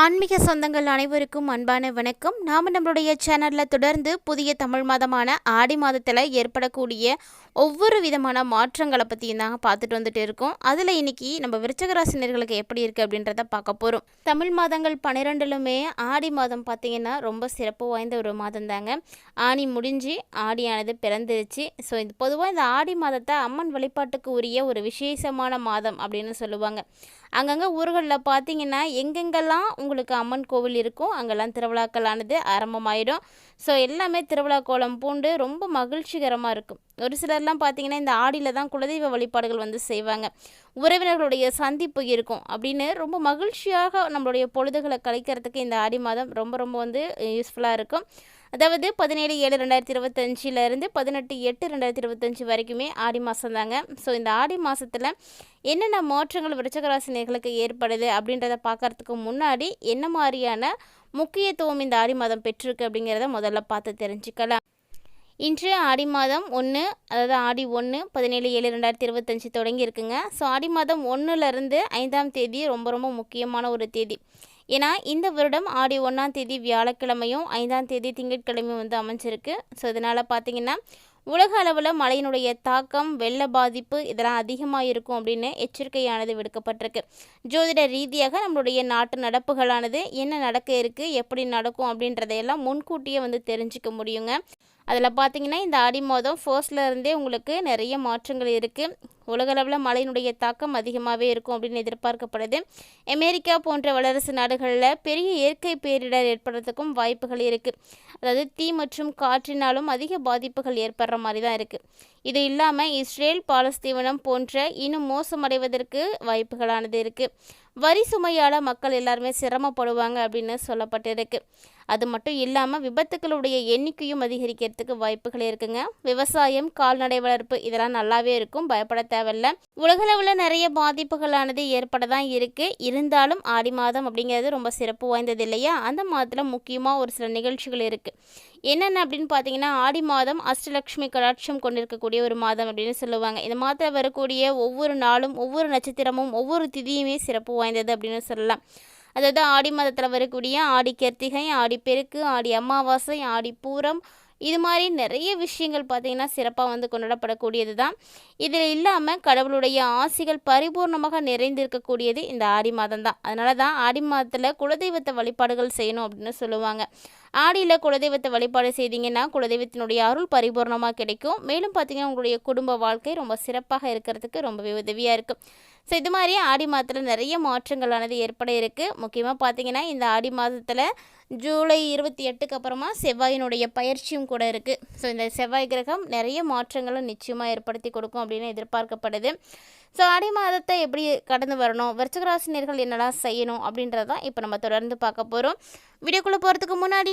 ஆன்மீக சொந்தங்கள் அனைவருக்கும் அன்பான வணக்கம். நாம் நம்மளுடைய சேனலில் தொடர்ந்து புதிய தமிழ் மாதமான ஆடி மாதத்தில் ஏற்படக்கூடிய ஒவ்வொரு விதமான மாற்றங்களை பற்றியும் தாங்க பார்த்துட்டு வந்துட்டு இருக்கோம். அதில் இன்னைக்கு நம்ம விருச்சகராசினியர்களுக்கு எப்படி இருக்குது அப்படின்றத பார்க்க போகிறோம் தமிழ் மாதங்கள் பன்னிரெண்டுலுமே ஆடி மாதம் பார்த்திங்கன்னா ரொம்ப சிறப்பு வாய்ந்த ஒரு மாதம் தாங்க. ஆணி முடிஞ்சு ஆடியானது பிறந்துருச்சு. ஸோ இது பொதுவாக இந்த ஆடி மாதத்தை அம்மன் வழிபாட்டுக்கு உரிய ஒரு விசேஷமான மாதம் அப்படின்னு சொல்லுவாங்க. அங்கங்கே ஊர்களில் பார்த்தீங்கன்னா எங்கெங்கெல்லாம் உங்களுக்கு அம்மன் கோவில் இருக்கும் அங்கெல்லாம் திருவிழாக்களானது ஆரம்பமாயிடும். ஸோ எல்லாமே திருவிழா கோலம் பூண்டு ரொம்ப மகிழ்ச்சிகரமாக இருக்கும். ஒரு சிலர்லாம் பார்த்தீங்கன்னா இந்த ஆடியில் தான் குலதெய்வ வழிபாடுகள் வந்து செய்வாங்க. உறவினர்களுடைய சந்திப்பு இருக்கும் அப்படின்னு ரொம்ப மகிழ்ச்சியாக நம்மளுடைய பொழுதுகளை கழிக்கிறதுக்கு இந்த ஆடி மாதம் ரொம்ப ரொம்ப வந்து யூஸ்ஃபுல்லாக இருக்கும். அதாவது பதினேழு ஏழு ரெண்டாயிரத்தி இருபத்தஞ்சிலேருந்து பதினெட்டு எட்டு ரெண்டாயிரத்தி இருபத்தஞ்சி வரைக்குமே ஆடி மாதம் தாங்க. ஸோ இந்த ஆடி மாதத்தில் என்னென்ன மாற்றங்கள் விருச்சகராசினியர்களுக்கு ஏற்படுது அப்படின்றத பார்க்கறதுக்கு முன்னாடி என்ன மாதிரியான முக்கியத்துவம் இந்த ஆடி மாதம் பெற்றிருக்கு அப்படிங்கிறத முதல்ல பார்த்து தெரிஞ்சுக்கலாம். இன்று ஆடி மாதம் ஒன்று அதாவது ஆடி ஒன்று பதினேழு ஏழு ரெண்டாயிரத்தி இருபத்தஞ்சி தொடங்கி இருக்குங்க. ஸோ ஆடி மாதம் ஒன்றுலேருந்து ஐந்தாம் தேதி ரொம்ப ரொம்ப முக்கியமான ஒரு தேதி. ஏன்னா இந்த வருடம் ஆடி ஒன்றாம் தேதி வியாழக்கிழமையும் ஐந்தாம் தேதி திங்கட்கிழமையும் வந்து அமைஞ்சிருக்கு. ஸோ இதனால் பார்த்தீங்கன்னா உலக அளவில் மழையினுடைய தாக்கம் வெள்ள பாதிப்பு இதெல்லாம் அதிகமாக இருக்கும் அப்படின்னு எச்சரிக்கையானது விடுக்கப்பட்டிருக்கு. ஜோதிட ரீதியாக நம்மளுடைய நாட்டு நடப்புகளானது என்ன நடக்க இருக்குது எப்படி நடக்கும் அப்படின்றதையெல்லாம் முன்கூட்டியே வந்து தெரிஞ்சுக்க முடியுங்க. அதில் பார்த்தீங்கன்னா இந்த ஆடி மாதம் ஃபர்ஸ்ட்ல இருந்தே உங்களுக்கு நிறைய மாற்றங்கள் இருக்குது உலகளவில் மழையினுடைய தாக்கம் அதிகமாகவே இருக்கும் அப்படின்னு எதிர்பார்க்கப்படுது. அமெரிக்கா போன்ற வல்லரசு நாடுகளில் பெரிய இயற்கை பேரிடர் ஏற்படுறதுக்கும் வாய்ப்புகள் இருக்குது அதாவது தீ மற்றும் காற்றினாலும் அதிக பாதிப்புகள் ஏற்படுற மாதிரி தான் இருக்குது இது இல்லாமல் இஸ்ரேல் பாலஸ்தீவனம் போன்ற இன்னும் மோசமடைவதற்கு வாய்ப்புகளானது இருக்குது வரி சுமையால் மக்கள் எல்லாருமே சிரமப்படுவாங்க அப்படின்னு சொல்லப்பட்டிருக்கு. அது மட்டும் இல்லாமல் விபத்துக்களுடைய எண்ணிக்கையும் அதிகரிக்கிறதுக்கு வாய்ப்புகள் இருக்குங்க. விவசாயம் கால்நடை வளர்ப்பு இதெல்லாம் நல்லாவே இருக்கும். பயப்பட தேவையில்ல. உலகளவில் நிறைய பாதிப்புகளானது ஏற்பட தான் இருக்குது இருந்தாலும் ஆடி மாதம் அப்படிங்கிறது ரொம்ப சிறப்பு வாய்ந்தது இல்லையா? அந்த மாதத்தில் முக்கியமாக ஒரு சில நிகழ்ச்சிகள் இருக்குது என்னென்ன அப்படின்னு பார்த்தீங்கன்னா ஆடி மாதம் அஷ்டலக்ஷ்மி கடாட்சம் கொண்டிருக்கக்கூடிய ஒரு மாதம் அப்படின்னு சொல்லுவாங்க. இந்த மாதத்தில் வரக்கூடிய ஒவ்வொரு நாளும் ஒவ்வொரு நட்சத்திரமும் ஒவ்வொரு திதியுமே சிறப்பு வாய்ந்தது அப்படின்னு சொல்லலாம். அதாவது ஆடி மாதத்தில் வரக்கூடிய ஆடி கர்த்திகை ஆடி பெருக்கு ஆடி அமாவாசை ஆடி பூரம் இது மாதிரி நிறைய விஷயங்கள் பார்த்திங்கன்னா சிறப்பாக வந்து கொண்டாடப்படக்கூடியது தான் இதில் இல்லாமல் கடவுளுடைய ஆசிகள் பரிபூர்ணமாக நிறைந்திருக்கக்கூடியது இந்த ஆடி மாதம் தான் அதனால தான் ஆடி மாதத்தில் குலதெய்வத்தை வழிபாடுகள் செய்யணும் அப்படின்னு சொல்லுவாங்க. ஆடியில் குலதெய்வத்தை வழிபாடு செய்தீங்கன்னா குலதெய்வத்தினுடைய அருள் பரிபூர்ணமாக கிடைக்கும். மேலும் பார்த்தீங்கன்னா உங்களுடைய குடும்ப வாழ்க்கை ரொம்ப சிறப்பாக இருக்கிறதுக்கு ரொம்பவே உதவியாக இருக்கும் ஸோ இது மாதிரி ஆடி மாதத்தில் நிறைய மாற்றங்களானது ஏற்பட இருக்குது முக்கியமாக பார்த்தீங்கன்னா இந்த ஆடி மாதத்தில் ஜூலை இருபத்தி எட்டுக்கு அப்புறமா செவ்வாயினுடைய பயிற்சியும் கூட இருக்குது ஸோ இந்த செவ்வாய் கிரகம் நிறைய மாற்றங்களும் நிச்சயமாக ஏற்படுத்தி கொடுக்கும் அப்படின்னு எதிர்பார்க்கப்படுது. ஸோ ஆடி மாதத்தை எப்படி கடந்து வரணும்? விருச்சகராசினியர்கள் என்னெல்லாம் செய்யணும் அப்படின்றதான் இப்போ நம்ம தொடர்ந்து பார்க்க போகிறோம் வீடியோக்குள்ளே போகிறதுக்கு முன்னாடி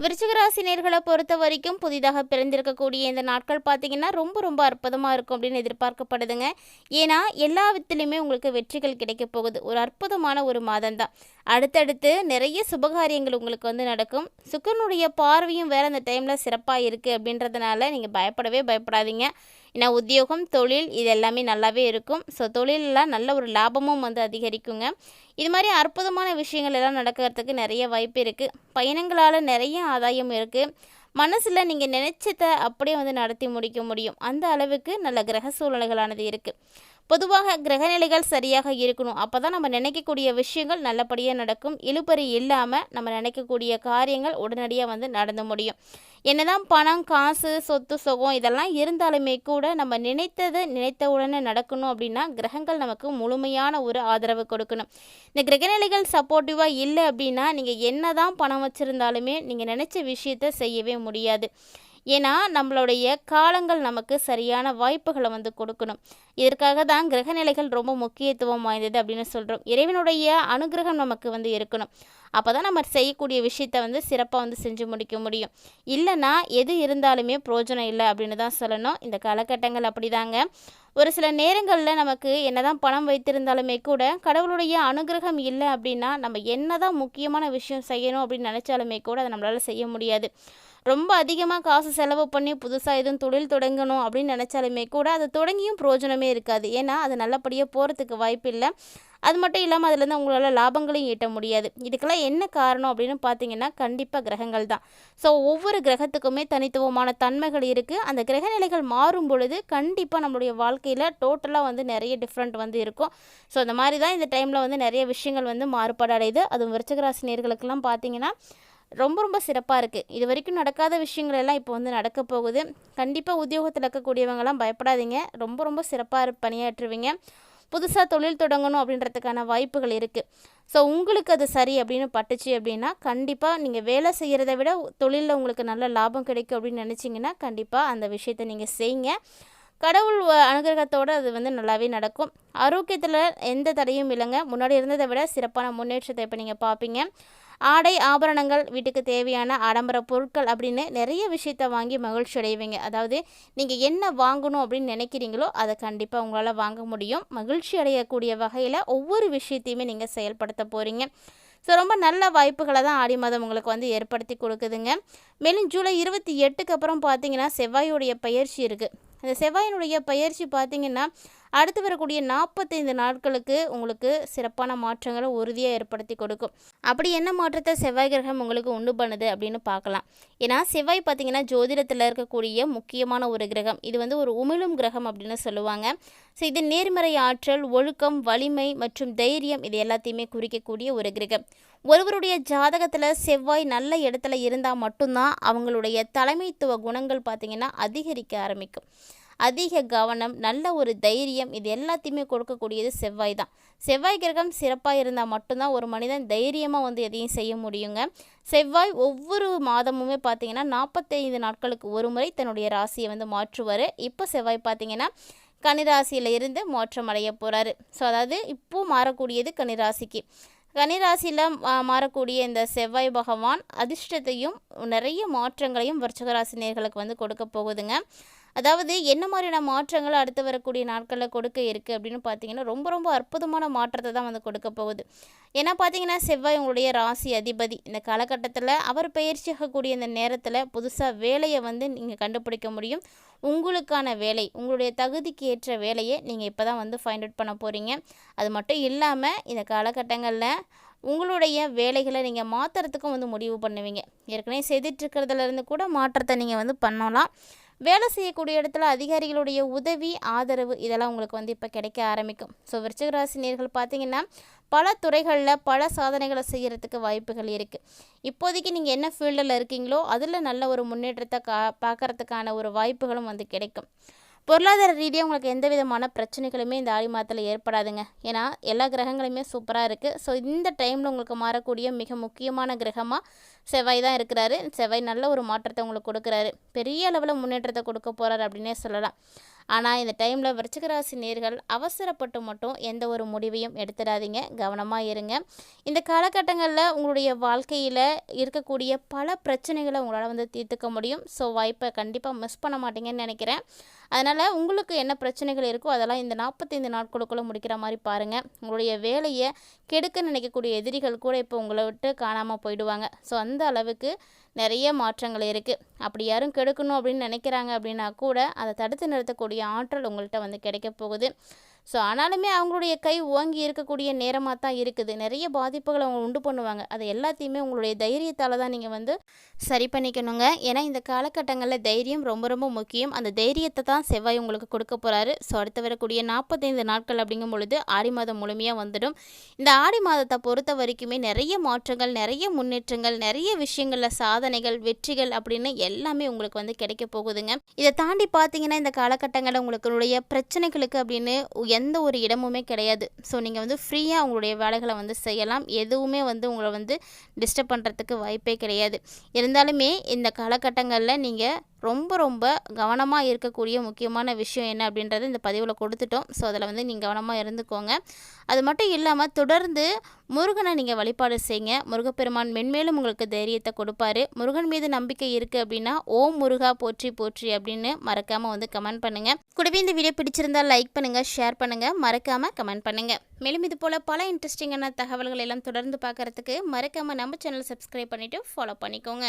விருச்சிகராசினியர்களை பொறுத்த வரைக்கும் புதிதாக பிறந்திருக்கக்கூடிய இந்த நாட்கள் பார்த்தீங்கன்னா ரொம்ப ரொம்ப அற்புதமாக இருக்கும் அப்படின்னு எதிர்பார்க்கப்படுதுங்க. ஏன்னா எல்லா விதத்துலையுமே உங்களுக்கு வெற்றிகள் கிடைக்க போகுது. ஒரு அற்புதமான ஒரு மாதம் தான் அடுத்தடுத்து நிறைய சுபகாரியங்கள் உங்களுக்கு வந்து நடக்கும். சுக்கனுடைய பார்வையும் வேறு அந்த டைமில் சிறப்பாக இருக்குது அப்படின்றதுனால நீங்கள் பயப்படவே பயப்படாதீங்க. ஏன்னா உத்தியோகம் தொழில் இது எல்லாமே நல்லாவே இருக்கும். ஸோ தொழிலெலாம் நல்ல ஒரு லாபமும் வந்து அதிகரிக்குங்க. இது மாதிரி அற்புதமான விஷயங்கள் எல்லாம் நடக்கிறதுக்கு நிறைய வாய்ப்பு இருக்குது பயணங்களால் நிறைய ஆதாயம் இருக்குது மனசில் நீங்கள் நினைச்சதை அப்படியே வந்து நடத்தி முடிக்க முடியும். அந்த அளவுக்கு நல்ல கிரக சூழ்நிலைகளானது இருக்குது பொதுவாக கிரகநிலைகள் சரியாக இருக்கணும். அப்போ தான் நம்ம நினைக்கக்கூடிய விஷயங்கள் நல்லபடியாக நடக்கும். இழுபறி இல்லாமல் நம்ம நினைக்கக்கூடிய காரியங்கள் உடனடியாக வந்து நடந்து முடியும். என்னதான் பணம் காசு சொத்து சுகம் இதெல்லாம் இருந்தாலுமே கூட நம்ம நினைத்தது நினைத்த உடனே நடக்கணும் அப்படின்னா கிரகங்கள் நமக்கு முழுமையான ஒரு ஆதரவு கொடுக்கணும். இந்த கிரகநிலைகள் சப்போர்ட்டிவாக இல்லை அப்படின்னா நீங்கள் என்ன தான் பணம் வச்சுருந்தாலுமே நீங்கள் நினச்ச விஷயத்த செய்யவே முடியாது. ஏன்னா நம்மளுடைய காலங்கள் நமக்கு சரியான வாய்ப்புகளை வந்து கொடுக்கணும். இதற்காக தான் கிரகநிலைகள் ரொம்ப முக்கியத்துவம் வாய்ந்தது அப்படின்னு சொல்கிறோம் இறைவனுடைய அனுகிரகம் நமக்கு வந்து இருக்கணும். அப்போ தான் நம்ம செய்யக்கூடிய விஷயத்தை வந்து சிறப்பாக வந்து செஞ்சு முடிக்க முடியும். இல்லைன்னா எது இருந்தாலுமே பிரயோஜனம் இல்லை அப்படின்னு தான் சொல்லணும். இந்த காலகட்டங்கள் அப்படி தாங்க ஒரு சில நேரங்களில் நமக்கு என்னதான் பணம் வைத்திருந்தாலுமே கூட கடவுளுடைய அனுகிரகம் இல்லை அப்படின்னா நம்ம என்னதான் முக்கியமான விஷயம் செய்யணும் அப்படின்னு நினச்சாலுமே கூட அதை நம்மளால் செய்ய முடியாது. ரொம்ப அதிகமாக காசு செலவு பண்ணி புதுசாக எதுவும் தொழில் தொடங்கணும் அப்படின்னு நினச்சாலுமே கூட அது தொடங்கியும் பிரயோஜனமே இருக்காது. ஏன்னா அது நல்லபடியாக போகிறதுக்கு வாய்ப்பு இல்லை. அது மட்டும் இல்லாமல் அதுலேருந்து உங்களால் லாபங்களையும் ஈட்ட முடியாது. இதுக்கெல்லாம் என்ன காரணம் அப்படின்னு பார்த்தீங்கன்னா கண்டிப்பாக கிரகங்கள் தான். ஸோ ஒவ்வொரு கிரகத்துக்குமே தனித்துவமான தன்மைகள் இருக்குது அந்த கிரகநிலைகள் மாறும் பொழுது கண்டிப்பாக நம்மளுடைய வாழ்க்கையில் டோட்டலாக வந்து நிறைய டிஃப்ரெண்ட் வந்து இருக்கும். ஸோ அந்த மாதிரி தான் இந்த டைமில் வந்து நிறைய விஷயங்கள் வந்து மாறுபாடு அடையுது. அதுவும் விருச்சகராசினியர்களுக்கெல்லாம் பார்த்தீங்கன்னா ரொம்ப ரொம்ப சிறப்பாக இருக்குது இது வரைக்கும் நடக்காத விஷயங்கள் எல்லாம் இப்போ வந்து நடக்க போகுது. கண்டிப்பாக உத்தியோகத்தில் இருக்கக்கூடியவங்கலாம் பயப்படாதீங்க. ரொம்ப ரொம்ப சிறப்பாக பணியாற்றுவீங்க. புதுசாக தொழில் தொடங்கணும் அப்படின்றதுக்கான வாய்ப்புகள் இருக்குது ஸோ உங்களுக்கு அது சரி அப்படின்னு பட்டுச்சு அப்படின்னா கண்டிப்பாக நீங்கள் வேலை செய்கிறத விட தொழிலில் உங்களுக்கு நல்ல லாபம் கிடைக்கும் அப்படின்னு நினச்சிங்கன்னா கண்டிப்பாக அந்த விஷயத்தை நீங்கள் செய்யுங்க. கடவுள் அனுகிரகத்தோடு அது வந்து நல்லாவே நடக்கும். ஆரோக்கியத்தில் எந்த தடையும் இல்லைங்க. முன்னாடி இருந்ததை விட சிறப்பான முன்னேற்றத்தை இப்போ நீங்கள் பார்ப்பீங்க. ஆடை ஆபரணங்கள் வீட்டுக்கு தேவையான ஆடம்பர பொருட்கள் அப்படின்னு நிறைய விஷயத்த வாங்கி மகிழ்ச்சி அடைவீங்க அதாவது நீங்கள் என்ன வாங்கணும் அப்படின்னு நினைக்கிறீங்களோ அதை கண்டிப்பாக உங்களால் வாங்க முடியும். மகிழ்ச்சி அடையக்கூடிய வகையில் ஒவ்வொரு விஷயத்தையுமே நீங்கள் செயல்படுத்த போகிறீங்க ஸோ ரொம்ப நல்ல வாய்ப்புகளை தான் ஆடி மாதம் உங்களுக்கு வந்து ஏற்படுத்தி கொடுக்குதுங்க. மேலும் ஜூலை இருபத்தி எட்டுக்கு அப்புறம் பார்த்தீங்கன்னா செவ்வாயுடைய பயிற்சி இருக்குது அந்த செவ்வாயினுடைய பயிற்சி பார்த்திங்கன்னா அடுத்து வரக்கூடிய நாற்பத்தைந்து நாட்களுக்கு உங்களுக்கு சிறப்பான மாற்றங்களை உறுதியாக ஏற்படுத்தி கொடுக்கும். அப்படி என்ன மாற்றத்தை செவ்வாய் கிரகம் உங்களுக்கு உண்டு பண்ணுது அப்படின்னு பார்க்கலாம். ஏன்னா செவ்வாய் பார்த்திங்கன்னா ஜோதிடத்தில் இருக்கக்கூடிய முக்கியமான ஒரு கிரகம். இது வந்து ஒரு உமிழும் கிரகம் அப்படின்னு சொல்லுவாங்க. ஸோ இது நேர்மறை ஆற்றல் ஒழுக்கம் வலிமை மற்றும் தைரியம் இது எல்லாத்தையுமே குறிக்கக்கூடிய ஒரு கிரகம். ஒருவருடைய ஜாதகத்தில் செவ்வாய் நல்ல இடத்துல இருந்தால் மட்டும்தான் அவங்களுடைய தலைமைத்துவ குணங்கள் பார்த்திங்கன்னா அதிகரிக்க ஆரம்பிக்கும். அதிக கவனம் நல்ல ஒரு தைரியம் இது எல்லாத்தையுமே கொடுக்கக்கூடியது செவ்வாய் தான். செவ்வாய் கிரகம் சிறப்பாக இருந்தால் மட்டும்தான் ஒரு மனிதன் தைரியமாக வந்து எதையும் செய்ய முடியுங்க. செவ்வாய் ஒவ்வொரு மாதமுமே பார்த்திங்கன்னா நாற்பத்தைந்து நாட்களுக்கு ஒரு முறை தன்னுடைய ராசியை வந்து மாற்றுவார். இப்போ செவ்வாய் பார்த்திங்கன்னா கனிராசியில் இருந்து மாற்றம் அடைய போகிறாரு ஸோ அதாவது இப்போது மாறக்கூடியது கனிராசிக்கு கனிராசியில் மாறக்கூடிய இந்த செவ்வாய் பகவான் அதிர்ஷ்டத்தையும் நிறைய மாற்றங்களையும் விருச்சகராசி வந்து கொடுக்க போகுதுங்க. அதாவது என்ன மாதிரியான மாற்றங்கள் அடுத்து வரக்கூடிய நாட்களில் கொடுக்க இருக்குது அப்படின்னு பார்த்தீங்கன்னா ரொம்ப ரொம்ப அற்புதமான மாற்றத்தை தான் வந்து கொடுக்க போகுது. ஏன்னா பார்த்தீங்கன்னா செவ்வாய் உங்களுடைய ராசி அதிபதி. இந்த காலகட்டத்தில் அவர் பயிற்சியாகக்கூடிய இந்த நேரத்தில் புதுசாக வேலையை வந்து நீங்கள் கண்டுபிடிக்க முடியும். உங்களுக்கான வேலை உங்களுடைய தகுதிக்கு ஏற்ற வேலையை நீங்கள் இப்போ தான் வந்து ஃபைண்ட் அவுட் பண்ண போகிறீங்க அது மட்டும் இல்லாமல் இந்த காலகட்டங்களில் உங்களுடைய வேலைகளை நீங்கள் மாற்றுறதுக்கும் வந்து முடிவு பண்ணுவீங்க. ஏற்கனவே செய்துட்ருக்கிறதுலேருந்து கூட மாற்றத்தை நீங்கள் வந்து பண்ணலாம். வேலை செய்யக்கூடிய இடத்துல அதிகாரிகளுடைய உதவி ஆதரவு இதெல்லாம் உங்களுக்கு வந்து இப்போ கிடைக்க ஆரம்பிக்கும். ஸோ விருச்சகராசி நேர்கள் பார்த்தீங்கன்னா பல துறைகளில் பல சாதனைகளை செய்கிறதுக்கு வாய்ப்புகள் இருக்குது இப்போதைக்கு நீங்கள் என்ன ஃபீல்டில் இருக்கீங்களோ அதில் நல்ல ஒரு முன்னேற்றத்தை கா பார்க்குறதுக்கான ஒரு வாய்ப்புகளும் வந்து கிடைக்கும். பொருளாதார ரீதியாக உங்களுக்கு எந்த விதமான பிரச்சனைகளுமே இந்த ஆடி மாதத்தில் ஏற்படாதுங்க. ஏன்னா எல்லா கிரகங்களுமே சூப்பராக இருக்குது ஸோ இந்த டைமில் உங்களுக்கு மாறக்கூடிய மிக முக்கியமான கிரகமாக செவ்வாய் தான் இருக்கிறாரு. செவ்வாய் நல்ல ஒரு மாற்றத்தை உங்களுக்கு கொடுக்குறாரு. பெரிய அளவில் முன்னேற்றத்தை கொடுக்க போகிறாரு அப்படின்னே சொல்லலாம். ஆனால் இந்த டைமில் விருச்சிகராசி நேர்கள் அவசரப்பட்டு மட்டும் எந்த ஒரு முடிவையும் எடுத்துடாதீங்க. கவனமாக இருங்க. இந்த காலகட்டங்களில் உங்களுடைய வாழ்க்கையில் இருக்கக்கூடிய பல பிரச்சனைகளை உங்களால் வந்து தீர்த்துக்க முடியும். ஸோ வாய்ப்பை கண்டிப்பாக மிஸ் பண்ண மாட்டீங்கன்னு நினைக்கிறேன். அதனால் உங்களுக்கு என்ன பிரச்சனைகள் இருக்கோ அதெல்லாம் இந்த நாற்பத்தைந்து நாட்களுக்குள்ளே முடிக்கிற மாதிரி பாருங்கள் உங்களுடைய வேலையை கெடுக்க நினைக்கக்கூடிய எதிரிகள் கூட இப்போ உங்களை விட்டு காணாமல் போயிடுவாங்க. ஸோ அந்த அளவுக்கு நிறைய மாற்றங்கள் இருக்குது அப்படி யாரும் கெடுக்கணும் அப்படின்னு நினைக்கிறாங்க அப்படின்னா கூட அதை தடுத்து நிறுத்தக்கூடிய ஆற்றல் உங்கள்கிட்ட வந்து கிடைக்க போகுது. ஸோ ஆனாலுமே அவங்களுடைய கை ஓங்கி இருக்கக்கூடிய நேரமாக தான் இருக்குது. நிறைய பாதிப்புகளை அவங்க உண்டு பண்ணுவாங்க. அதை எல்லாத்தையுமே உங்களுடைய தைரியத்தால் தான் நீங்கள் வந்து சரி பண்ணிக்கணுங்க. ஏன்னா இந்த காலகட்டங்களில் தைரியம் ரொம்ப ரொம்ப முக்கியம். அந்த தைரியத்தை தான் செவ்வாய் உங்களுக்கு கொடுக்க போகிறாரு ஸோ அடுத்து வரக்கூடிய நாற்பத்தைந்து நாட்கள் அப்படிங்கும் பொழுது ஆடி மாதம் முழுமையாக வந்துடும். இந்த ஆடி மாதத்தை பொறுத்த வரைக்குமே நிறைய மாற்றங்கள் நிறைய முன்னேற்றங்கள் நிறைய விஷயங்களில் சாதனைகள் வெற்றிகள் அப்படின்னு எல்லாமே உங்களுக்கு வந்து கிடைக்க போகுதுங்க. இதை தாண்டி பார்த்தீங்கன்னா இந்த காலகட்டங்களில் உங்களுக்கு பிரச்சனைகளுக்கு அப்படின்னு எந்த ஒரு இடமுமே கிடையாது. ஸோ நீங்கள் வந்து ஃப்ரீயாக உங்களுடைய வேலைகளை வந்து செய்யலாம். எதுவுமே வந்து உங்களை வந்து டிஸ்டர்ப் பண்ணுறதுக்கு வாய்ப்பே கிடையாது. இருந்தாலுமே இந்த காலகட்டங்களில் நீங்கள் ரொம்ப ரொம்ப கவனமாக இருக்கக்கூடிய முக்கியமான விஷயம் என்ன அப்படின்றத இந்த பதிவில் கொடுத்துட்டோம். ஸோ அதில் வந்து நீங்கள் கவனமாக இருந்துக்கோங்க. அது மட்டும் இல்லாமல் தொடர்ந்து முருகனை நீங்கள் வழிபாடு செய்யுங்க. முருகப்பெருமான் மென்மேலும் உங்களுக்கு தைரியத்தை கொடுப்பாரு. முருகன் மீது நம்பிக்கை இருக்குது அப்படின்னா ஓம் முருகா போற்றி போற்றி அப்படின்னு மறக்காமல் வந்து கமெண்ட் பண்ணுங்கள் கூடவே இந்த வீடியோ பிடிச்சிருந்தா லைக் பண்ணுங்கள் ஷேர் பண்ணுங்கள் மறக்காமல் கமெண்ட் பண்ணுங்கள் மேலும் இது போல் பல இன்ட்ரெஸ்டிங்கான தகவல்கள் எல்லாம் தொடர்ந்து பார்க்குறதுக்கு மறக்காமல் நம்ம சேனல் சப்ஸ்கிரைப் பண்ணிவிட்டு ஃபாலோ பண்ணிக்கோங்க.